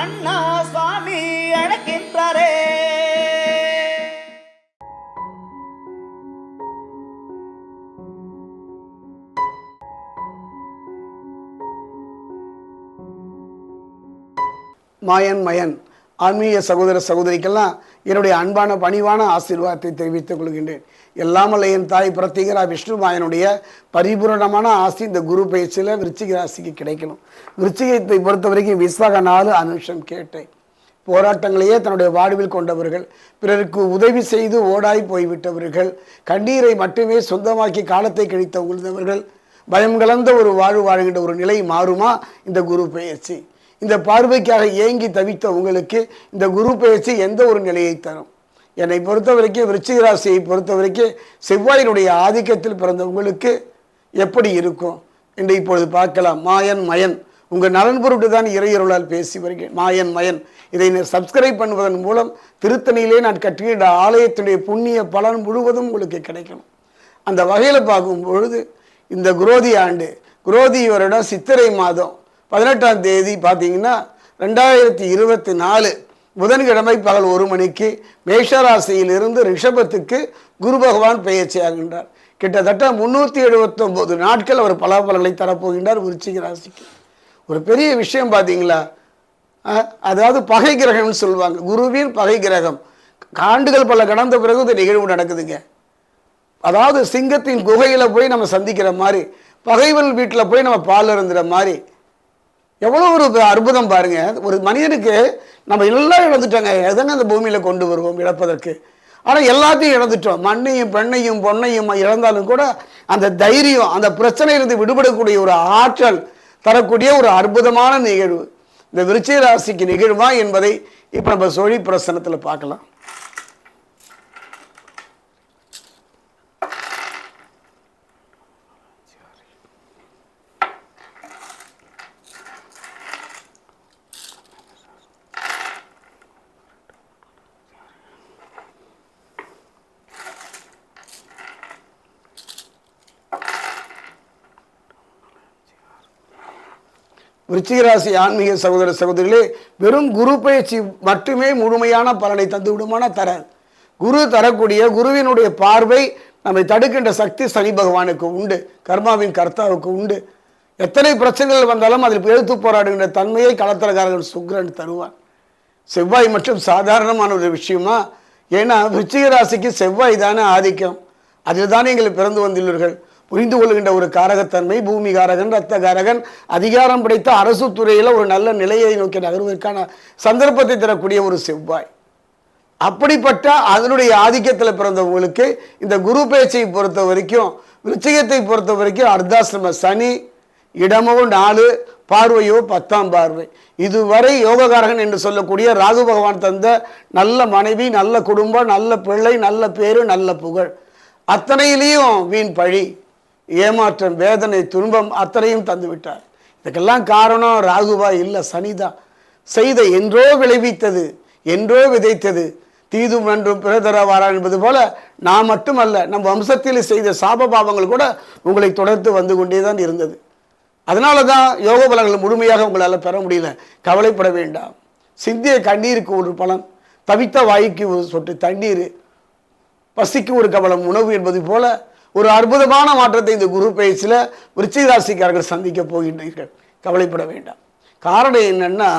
அண்ணா சுவாமி அழைக்கின்றாரே. மாயன் மயன். ஆன்மீக சகோதர சகோதரிக்கெல்லாம் என்னுடைய அன்பான பணிவான ஆசீர்வாதத்தை தெரிவித்துக் கொள்கின்றேன். எல்லாமல்ல என் தாய் பிரத்திகரா விஷ்ணு மாயனுடைய பரிபூரணமான ஆசி இந்த குரு பயிற்சியில் விருச்சிக ராசிக்கு கிடைக்கணும். விருச்சிகத்தை பொறுத்த வரைக்கும் விசாக நாலு அனுஷம் கேட்டேன். போராட்டங்களையே தன்னுடைய வாழ்வில் கொண்டவர்கள் பிறருக்கு உதவி செய்து ஓடாய் போய்விட்டவர்கள் கண்ணீரை மட்டுமே சொந்தமாக்கி காலத்தை கழித்த உழுந்தவர்கள் பயம் கலந்த ஒரு வாழ்வு வாழ்கின்ற ஒரு நிலை மாறுமா இந்த குரு பயிற்சி? இந்த பார்வைக்காக ஏங்கி தவித்த உங்களுக்கு இந்த குரு பெயர்ச்சி எந்த ஒரு நிலையை தரும்? என்னை பொறுத்த வரைக்கும் விருச்சிக ராசியை பொறுத்த வரைக்கும் செவ்வாயினுடைய ஆதிக்கத்தில் பிறந்த உங்களுக்கு எப்படி இருக்கும்? என்று இப்பொழுது பார்க்கலாம். மாயன் மயன். உங்கள் நலன் பொருட்டு தான் இறையருளால் பேசி வருகிறேன். மாயன் மயன். இதை சப்ஸ்கிரைப் பண்ணுவதன் மூலம் திருத்தணியிலே நான் கட்டுகின்ற ஆலயத்தினுடைய புண்ணிய பலன் முழுவதும் உங்களுக்கு கிடைக்கணும். அந்த வகையில் பார்க்கும் பொழுது இந்த குரோதி ஆண்டு குரோதி வருடம் சித்திரை மாதம் பதினெட்டாம் தேதி பார்த்தீங்கன்னா ரெண்டாயிரத்தி இருபத்தி நாலு புதன்கிழமை பகல் ஒரு மணிக்கு மேஷராசியிலிருந்து ரிஷபத்துக்கு குரு பகவான் பெயர்ச்சியாகின்றார் கிட்டத்தட்ட முந்நூற்றி எழுபத்தொம்போது நாட்கள் அவர் பலாபலங்களை தரப்போகின்றார் விருச்சிக ராசிக்கு. ஒரு பெரிய விஷயம் பார்த்தீங்களா? அதாவது பகை கிரகம்னு சொல்லுவாங்க. குருவின் பகை கிரகம். ஆண்டுகள் பல கடந்த பிறகு இந்த நிகழ்வு நடக்குதுங்க. அதாவது சிங்கத்தின் குகையில் போய் நம்ம சந்திக்கிற மாதிரி பகைவன் வீட்டில் போய் நம்ம பால் இருந்துற மாதிரி எவ்வளோ ஒரு அற்புதம் பாருங்க. ஒரு மனிதனுக்கு நம்ம எல்லாம் இழந்துட்டோங்க. எதங்க அந்த பூமியில் கொண்டு வருவோம் இழப்பதற்கு? ஆனால் எல்லாத்தையும் இழந்துட்டோம். மண்ணையும் பெண்ணையும் பொண்ணையும் இழந்தாலும் கூட அந்த தைரியம் அந்த பிரச்சனையிலிருந்து விடுபடக்கூடிய ஒரு ஆற்றல் தரக்கூடிய ஒரு அற்புதமான நிகழ்வு. இந்த விருச்சிக ராசிக்கு நிகழ்வா என்பதை இப்போ நம்ம சொழி பிரசனத்தில் பார்க்கலாம். விருச்சிகராசி ஆன்மீக சகோதர சகோதரிகளே வெறும் குரு பயிற்சி மட்டுமே முழுமையான பலனை தந்து விடுமான தராது குரு தரக்கூடிய குருவினுடைய பார்வை நம்மை தடுக்கின்ற சக்தி சனி பகவானுக்கு உண்டு கர்மாவின் கர்த்தாவுக்கு உண்டு. எத்தனை பிரச்சனைகள் வந்தாலும் அதில் எழுத்து போராடுகின்ற தன்மையை களத்திரக்காரர்கள் சுக்ரன் தருவான் செவ்வாய் மட்டும் சாதாரணமான ஒரு விஷயமா? ஏன்னா விருச்சிக ராசிக்கு செவ்வாய் தானே ஆதிக்கம். அதில் தானே எங்களை பிறந்து வந்துள்ளீர்கள். புரிந்து கொள்கின்ற ஒரு காரகத்தன்மை பூமி காரகன் ரத்த காரகன் அதிகாரம் படைத்த அரசு துறையில் ஒரு நல்ல நிலையை நோக்கி நகர்வதற்கான சந்தர்ப்பத்தை தரக்கூடிய ஒரு செவ்வாய். அப்படிப்பட்ட அதனுடைய ஆதிக்கத்தில் பிறந்தவங்களுக்கு இந்த குரு பேச்சை பொறுத்த வரைக்கும் விருச்சிகத்தை பொறுத்த வரைக்கும் அர்த்தாசிரம சனி இடமோ நாலு பார்வையோ பத்தாம் பார்வை. இதுவரை யோககாரகன் என்று சொல்லக்கூடிய ராகு பகவான் தந்த நல்ல மனைவி நல்ல குடும்பம் நல்ல பிள்ளை நல்ல பேரு நல்ல புகழ். அத்தனையிலையும் வீண் பழி. ஏமாற்றம் வேதனை துன்பம் அத்தனையும் தந்துவிட்டார். இதுக்கெல்லாம் காரணம் ராகுவா இல்லை சனிதான். செய்த என்றோ விளைவித்தது என்றோ விதைத்தது. தீதும் நன்றும் பிரதரவாரா என்பது போல நான் மட்டுமல்ல நம் வம்சத்தில் செய்த சாப பாவங்கள் கூட உங்களை தொடர்ந்து வந்து கொண்டே தான் இருந்தது. அதனால தான் யோக பலங்கள் முழுமையாக உங்களால் பெற முடியல. கவலைப்பட வேண்டாம். சிந்திய கண்ணீருக்கு ஒரு பலன் தவித்த வாய்க்கு ஒரு சொட்டு தண்ணீர் பசிக்கு ஒரு கவலம் உணவு என்பது போல ஒரு அற்புதமான மாற்றத்தை இந்த குரு பயிற்சியில் விருச்சிக ராசிக்காரர்கள் சந்திக்க போகின்றீர்கள். கவலைப்பட வேண்டாம். காரணம் என்னென்னா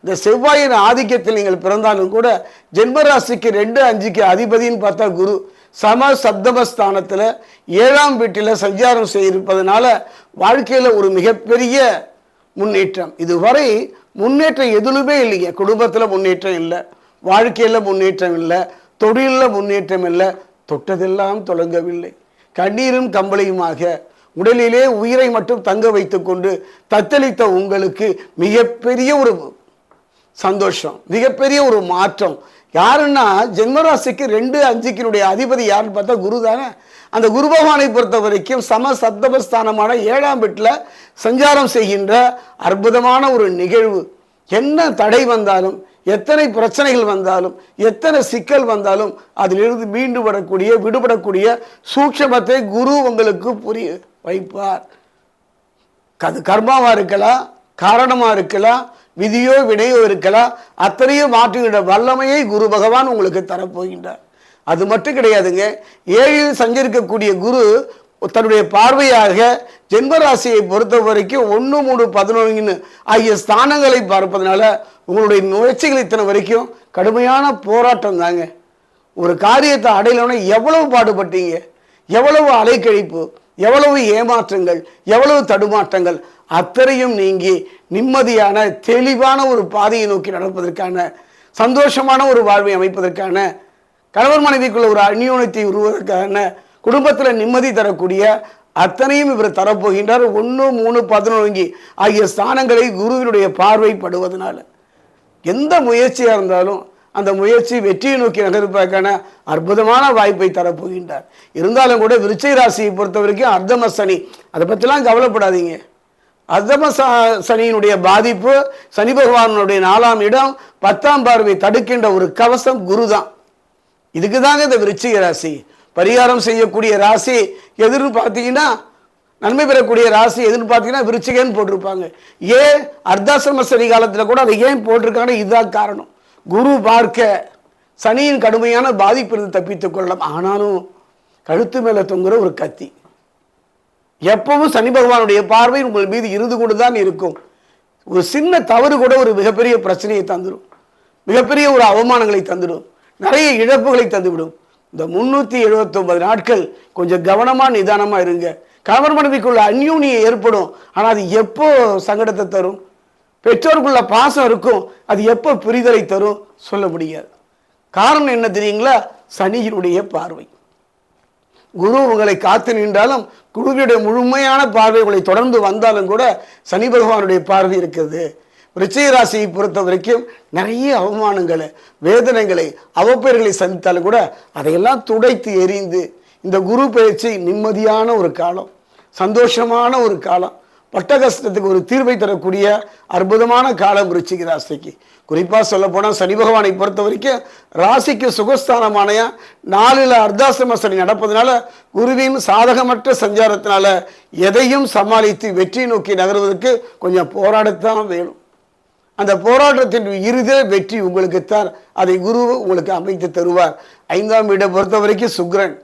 இந்த செவ்வாயின் ஆதிக்கத்தில் நீங்கள் பிறந்தாலும் கூட ஜென்மராசிக்கு ரெண்டு அஞ்சுக்கு அதிபதின்னு பார்த்தா குரு சம சப்தமஸ்தானத்தில் ஏழாம் வீட்டில் சஞ்சாரம் செய்திருப்பதனால வாழ்க்கையில் ஒரு மிகப்பெரிய முன்னேற்றம். இதுவரை முன்னேற்றம் எதுலுமே இல்லைங்க. குடும்பத்தில் முன்னேற்றம் இல்லை. வாழ்க்கையில் முன்னேற்றம் இல்லை. தொழிலில் முன்னேற்றம் இல்லை. தொட்டதெல்லாம் தொடங்கவில்லை. கண்ணீரும் கம்பளையுமாக உடலிலே உயிரை மட்டும் தங்க வைத்துக்கொண்டு தத்தளித்த உங்களுக்கு மிகப்பெரிய ஒரு சந்தோஷம் மிகப்பெரிய ஒரு மாற்றம். யாருன்னா ஜென்மராசிக்கு ரெண்டு அஞ்சுக்கினுடைய அதிபதி யாருன்னு பார்த்தா குரு தானே அந்த குரு பகவானை பொறுத்த வரைக்கும் சம சப்தபஸ்தானமான ஏழாம் வீட்டில் சஞ்சாரம் செய்கின்ற அற்புதமான ஒரு நிகழ்வு. என்ன தடை வந்தாலும் எத்தனை பிரச்சனைகள் வந்தாலும் எத்தனை சிக்கல் வந்தாலும் அதிலிருந்து மீண்டு வரக்கூடிய விடுபடக்கூடிய சூட்சமத்தை குரு உங்களுக்கு புரிய வைப்பார். அது கர்மாவாக இருக்கலாம் காரணமாக இருக்கலாம் விதியோ வினையோ இருக்கலாம் அத்தனையும் மாற்றுகின்ற வல்லமையை குரு பகவான் உங்களுக்கு தரப்போகின்றார். அது மட்டும் கிடையாதுங்க ஏழில் சஞ்சரிக்கக்கூடிய குரு தன்னுடைய பார்வையாக ஜென்மராசியை பொறுத்த வரைக்கும் ஒன்று மூணு பதினொன்று ஆகிய ஸ்தானங்களை பார்ப்பதனால உங்களுடைய முயற்சிகள் இத்தனை வரைக்கும் கடுமையான போராட்டம் தாங்க. ஒரு காரியத்தை அடையலன்னா எவ்வளவு பாடுபட்டீங்க? எவ்வளவு அலைக்கழிப்பு? எவ்வளவு ஏமாற்றங்கள்? எவ்வளவு தடுமாற்றங்கள்? அத்தனையும் நீங்கி நிம்மதியான தெளிவான ஒரு பாதையை நோக்கி நடப்பதற்கான சந்தோஷமான ஒரு வாழ்வை அமைப்பதற்கான கணவன் மனைவிக்குள்ள ஒரு அந்யோனத்தை உருவதற்கான குடும்பத்தில் நிம்மதி தரக்கூடிய அத்தனையும் இவர் தரப்போகின்றார். ஒன்று மூணு பதினொன்று ஆகிய ஸ்தானங்களை குருவினுடைய பார்வைப்படுவதனால. எந்த முயற்சியாக இருந்தாலும் அந்த முயற்சி வெற்றியை நோக்கி நகர்ப்பதற்கான அற்புதமான வாய்ப்பை தரப்போகின்றார். இருந்தாலும் கூட விருச்சை ராசியை பொறுத்த வரைக்கும் அர்த்தம சனி அதை பற்றிலாம் கவலைப்படாதீங்க. அர்த்தம சனியினுடைய பாதிப்பு சனி பகவானுடைய நாலாம் இடம் பத்தாம் பார்வை தடுக்கின்ற ஒரு கவசம் குரு தான் இதுக்கு தாங்க இந்த விருச்சிக ராசி பரிகாரம் செய்யக்கூடிய ராசி எதுன்னு பார்த்தீங்கன்னா நன்மை பெறக்கூடிய ராசி எதுன்னு பார்த்தீங்கன்னா விருச்சிகன்னு போட்டிருப்பாங்க. ஏன் அர்த்தாசிரம சனி காலத்தில் கூட அதை ஏன் போட்டிருக்காங்கன்னா இதுதான் காரணம். குரு பார்க்க சனியின் கடுமையான பாதிப்பிலிருந்து தப்பித்துக் கொள்ளலாம். ஆனாலும் கழுத்து மேலே தொங்குற ஒரு கத்தி. எப்பவும் சனி பகவானுடைய பார்வை உங்கள் மீது இருந்து கொண்டு தான் இருக்கும். ஒரு சின்ன தவறு கூட ஒரு மிகப்பெரிய பிரச்சனையை தந்துடும். மிகப்பெரிய ஒரு அவமானங்களை தந்துடும். நிறைய இழப்புகளை தந்துவிடும். இந்த முன்னூற்றி எழுபத்தொன்பது நாட்கள் கொஞ்சம் கவனமாக நிதானமாக இருங்க. கணவர் மனைவிக்குள்ள அந்யூனியை ஏற்படும். ஆனால் அது எப்போ சங்கடத்தை தரும்? பெற்றோருக்குள்ள பாசம் இருக்கும். அது எப்போ புரிதலை தரும்? சொல்ல முடியாது. காரணம் என்ன தெரியுங்களா? சனியினுடைய பார்வை. குரு உங்களை காத்து நின்றாலும் குருவினுடைய முழுமையான பார்வை உங்களை தொடர்ந்து வந்தாலும் கூட சனி பகவானுடைய பார்வை இருக்கிறது. ரிச்சிக ராசியை பொறுத்த வரைக்கும் நிறைய அவமானங்களை வேதனைகளை அவப்பெயர்களை சந்தித்தாலும் கூட அதையெல்லாம் துடைத்து எறிந்து இந்த குரு பயிற்சி நிம்மதியான ஒரு காலம் சந்தோஷமான ஒரு காலம் பட்ட கஷ்டத்துக்கு ஒரு தீர்வை தரக்கூடிய அற்புதமான காலம் ரிச்சிக ராசிக்கு குறிப்பாக சொல்லப்போனால் சனி பகவானை பொறுத்த வரைக்கும் ராசிக்கு சுகஸ்தானமான நாலில் அர்த்தாசிரம சனி நடப்பதனால குருவின் சாதகமற்ற சஞ்சாரத்தினால எதையும் சமாளித்து வெற்றி நோக்கி நகர்வதற்கு கொஞ்சம் போராடத்தான் வேணும். அந்த போராட்டத்தின் இறுதியில் வெற்றி உங்களுக்குத்தான். அதை குரு உங்களுக்கு அமைத்து தருவார். ஐந்தாம் வீடை பொறுத்த வரைக்கும் சுக்கிரன்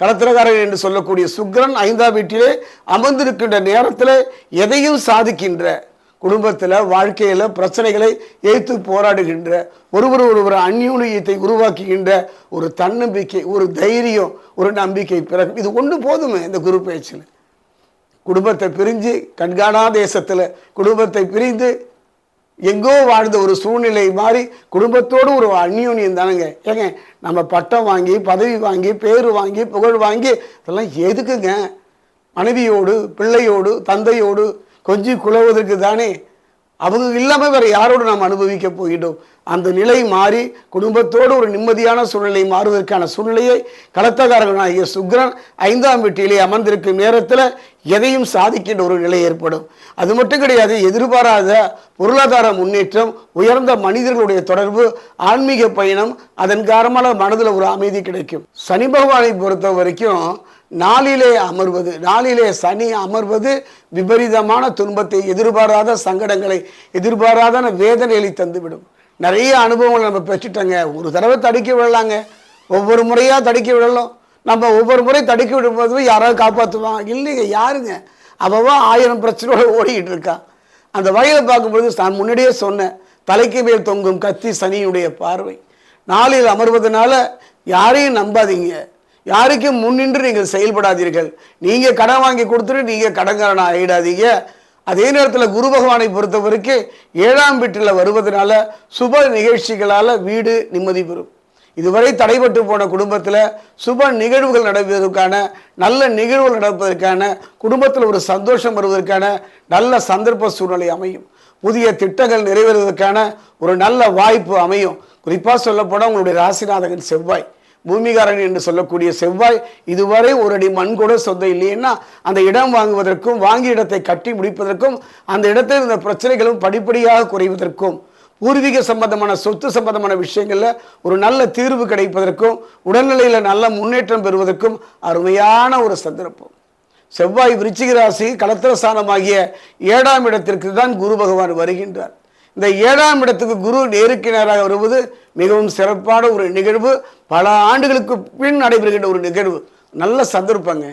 களத்திரக்காரன் என்று சொல்லக்கூடிய சுக்கிரன் ஐந்தாம் வீட்டிலே அமர்ந்திருக்கின்ற நேரத்தில் எதையும் சாதிக்கின்ற குடும்பத்தில் வாழ்க்கையில் பிரச்சனைகளை ஏற்று போராடுகின்ற ஒருவர் ஒருவர் அந்யூனியத்தை உருவாக்குகின்ற ஒரு தன்னம்பிக்கை ஒரு தைரியம் ஒரு நம்பிக்கை பிறகு இது ஒன்று போதுமே இந்த குரு பேச்சில். குடும்பத்தை பிரிஞ்சு கண்காணா தேசத்தில் குடும்பத்தை பிரிந்து எங்கோ வாழ்ந்த ஒரு சூழ்நிலை மாதிரி குடும்பத்தோடு ஒரு அந்யூன்யம் தானுங்க. ஏங்க நம்ம பட்டம் வாங்கி பதவி வாங்கி பேர் வாங்கி புகழ் வாங்கி இதெல்லாம் எதுக்குங்க? மனைவியோடு பிள்ளையோடு தந்தையோடு கொஞ்சி குழவதற்கு தானே அவங்க இல்லாமல் வேறு யாரோடு நாம் அனுபவிக்க போயிடும் அந்த நிலை மாறி குடும்பத்தோடு ஒரு நிம்மதியான சூழ்நிலை மாறுவதற்கான சூழ்நிலையை களத்தகாரகனாகிய சுக்கிரன் ஐந்தாம் வீட்டிலே அமர்ந்திருக்கும் நேரத்தில் எதையும் சாதிக்கின்ற ஒரு நிலை ஏற்படும். அது மட்டும் கிடையாது எதிர்பாராத பொருளாதார முன்னேற்றம் உயர்ந்த மனிதர்களுடைய தொடர்பு ஆன்மீக பயணம் அதன் காரணமாக மனதில் ஒரு அமைதி கிடைக்கும். சனி பகவானை பொறுத்த வரைக்கும் நாளிலே அமர்வது நாளிலே சனி அமர்வது விபரீதமான துன்பத்தை எதிர்பாராத சங்கடங்களை எதிர்பாராத வேதனைகளை தந்துவிடும். நிறைய அனுபவங்களை நம்ம பெற்றுட்டோங்க. ஒரு தடவை தடுக்கி விடலாங்க. ஒவ்வொரு முறையாக தடுக்கி விடலாம். நம்ம ஒவ்வொரு முறை தடுக்கி விடும்போது யாராவது காப்பாற்றுவாங்க இல்லைங்க யாருங்க? அவவா ஆயிரம் பிரச்சனையோடு ஓடிக்கிட்டு இருக்கா. அந்த வகையில் பார்க்கும்பொழுது நான் முன்னாடியே சொன்னேன் தலைக்கு மேல் தொங்கும் கத்தி சனியுடைய பார்வை. நாளில் அமர்வதனால யாரையும் நம்பாதீங்க. யாருக்கும் முன்னின்று நீங்கள் செயல்படாதீர்கள். நீங்கள் கடன் வாங்கி கொடுத்துட்டு நீங்கள் கடன்காரன் ஆகிடாதீங்க அதே நேரத்தில் குரு பகவானை பொறுத்த வரைக்கும் ஏழாம் வீட்டில் வருவதனால சுப நிகழ்ச்சிகளால் வீடு நிம்மதி பெறும். இதுவரை தடைபட்டு போன குடும்பத்தில் சுப நிகழ்வுகள் நடப்பதற்கான நல்ல நிகழ்வுகள் நடப்பதற்கான குடும்பத்தில் ஒரு சந்தோஷம் வருவதற்கான நல்ல சந்தர்ப்ப சூழ்நிலை அமையும். புதிய திட்டங்கள் நிறைவேறுவதற்கான ஒரு நல்ல வாய்ப்பு அமையும். குறிப்பாக சொல்லப்போனால் உங்களுடைய ராசிநாதகன் செவ்வாய். பூமிகாரன் என்று சொல்லக்கூடிய செவ்வாய் இதுவரை ஒரு அடி மண் கூட சொந்தம் இல்லைன்னா அந்த இடம் வாங்குவதற்கும் வாங்கிய இடத்தை கட்டி முடிப்பதற்கும் அந்த இடத்தில் இருந்த பிரச்சனைகளும் படிப்படியாக குறைவதற்கும் பூர்வீக சம்பந்தமான சொத்து சம்பந்தமான விஷயங்களில் ஒரு நல்ல தீர்வு கிடைப்பதற்கும் உடல்நிலையில் நல்ல முன்னேற்றம் பெறுவதற்கும் அருமையான ஒரு சந்தர்ப்பம். செவ்வாய் விருச்சிக ராசி கலத்திர ஏழாம் இடத்திற்கு தான் குரு பகவான் வருகின்றார். இந்த ஏழாம் இடத்துக்கு குரு நேருக்கு நேராக வருவது மிகவும் சிறப்பான ஒரு நிகழ்வு. பல ஆண்டுகளுக்கு பின் நடைபெறுகின்ற ஒரு நிகழ்வு. நல்ல சந்தர்ப்பங்க.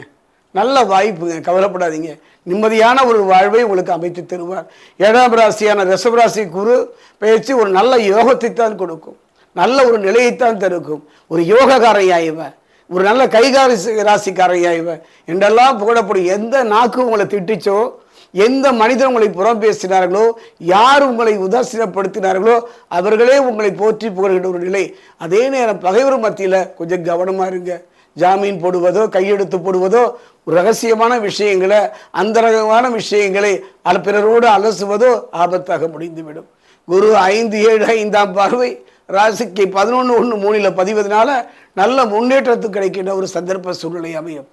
நல்ல வாய்ப்புங்க. கவலைப்படாதீங்க. நிம்மதியான ஒரு வாழ்வை உங்களுக்கு அமைத்து தருவார். ஏழாம் ராசியான ரிஷபராசி குரு பயிற்சி ஒரு நல்ல யோகத்தை தான் கொடுக்கும். நல்ல ஒரு நிலையைத்தான் தருக்கும். ஒரு யோகக்காரையாயிவன் ஒரு நல்ல கைகாரி ராசிக்காரையாயிவன் என்றெல்லாம் புகழப்படும். எந்த நாக்கு உங்களை திட்டுச்சோ எந்த மனிதன் உங்களை புறம் பேசினார்களோ யார் உங்களை உதாசீனப்படுத்தினார்களோ அவர்களே உங்களை போற்றி புகழ்கின்ற ஒரு நிலை. அதே நேரம் பகைவர் மத்தியில் கொஞ்சம் கவனமாக இருங்க. ஜாமீன் போடுவதோ கையெழுத்து போடுவதோ ரகசியமான விஷயங்களை அந்தரகமான விஷயங்களை அல பிறரோடு அலசுவதோ ஆபத்தாக முடிந்துவிடும். குரு ஐந்து ஏழு ஐந்தாம் பார்வை ராசிக்கு பதினொன்று ஒன்று மூணில் பதிவதனால நல்ல முன்னேற்றத்துக்கு கிடைக்கின்ற ஒரு சந்தர்ப்ப சூழ்நிலை அமையும்.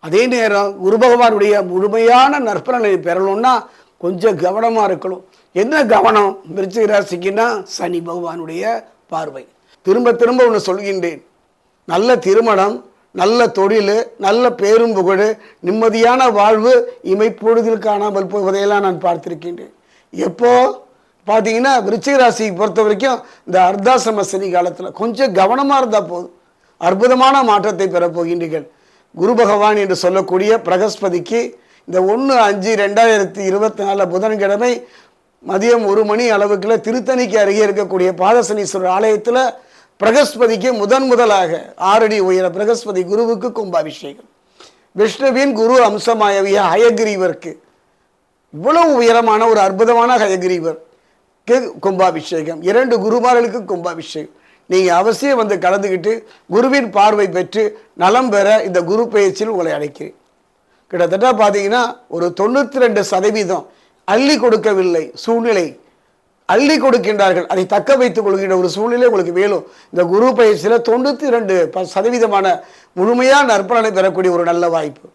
அதே நேரம் குரு பகவானுடைய முழுமையான நற்பலனை பெறணும்னா கொஞ்சம் கவனமாக இருக்கணும். என்ன கவனம்? விருச்சிக ராசிக்குன்னா சனி பகவானுடைய பார்வை. திரும்ப திரும்ப ஒன்று சொல்கின்றேன். நல்ல திருமணம் நல்ல தொழில் நல்ல பேரும் புகழ் நிம்மதியான வாழ்வு இமைப்பொழுதில் காணாமல் போவதையெல்லாம் நான் பார்த்திருக்கின்றேன். எப்போ? பார்த்தீங்கன்னா விருச்சிக ராசியை பொறுத்த வரைக்கும் இந்த அர்த்தாசிரம சனி காலத்தில் கொஞ்சம் கவனமாக இருந்தால் போதும். அற்புதமான மாற்றத்தை பெறப் போகின்றீர்கள் குரு பகவான் என்று சொல்லக்கூடிய பிரகஸ்பதிக்கு இந்த ஒன்று அஞ்சு ரெண்டாயிரத்தி இருபத்தி நாலு புதன்கிழமை மதியம் ஒரு மணி அளவுக்குள்ள திருத்தணிக்கு அருகே இருக்கக்கூடிய பாதசனீஸ்வரர் ஆலயத்தில் பிரகஸ்பதிக்கு முதன் முதலாக ஆறடி உயர பிரகஸ்பதி குருவுக்கு கும்பாபிஷேகம். விஷ்ணுவின் குரு அம்சமாயவிய ஹயகிரீவருக்கு இவ்வளவு உயரமான ஒரு அற்புதமான ஹயகிரீவர் கும்பாபிஷேகம். இரண்டு குருமார்களுக்கு கும்பாபிஷேகம். நீங்கள் அவசியம் வந்து கலந்துக்கிட்டு குருவின் பார்வை பெற்று நலம் பெற இந்த குரு பயிற்சியில் உங்களை அழைக்கிறேன். கிட்டத்தட்ட பார்த்தீங்கன்னா ஒரு தொண்ணூற்றி ரெண்டு சதவீதம் அள்ளி கொடுக்கவில்லை சூழ்நிலை. அள்ளி கொடுக்கின்றார்கள். அதை தக்க வைத்துக் கொள்கின்ற ஒரு சூழ்நிலை உங்களுக்கு வேணும் இந்த குரு பயிற்சியில் தொண்ணூற்றி ரெண்டு சதவீதமான முழுமையான நற்பலனை பெறக்கூடிய ஒரு நல்ல வாய்ப்பு.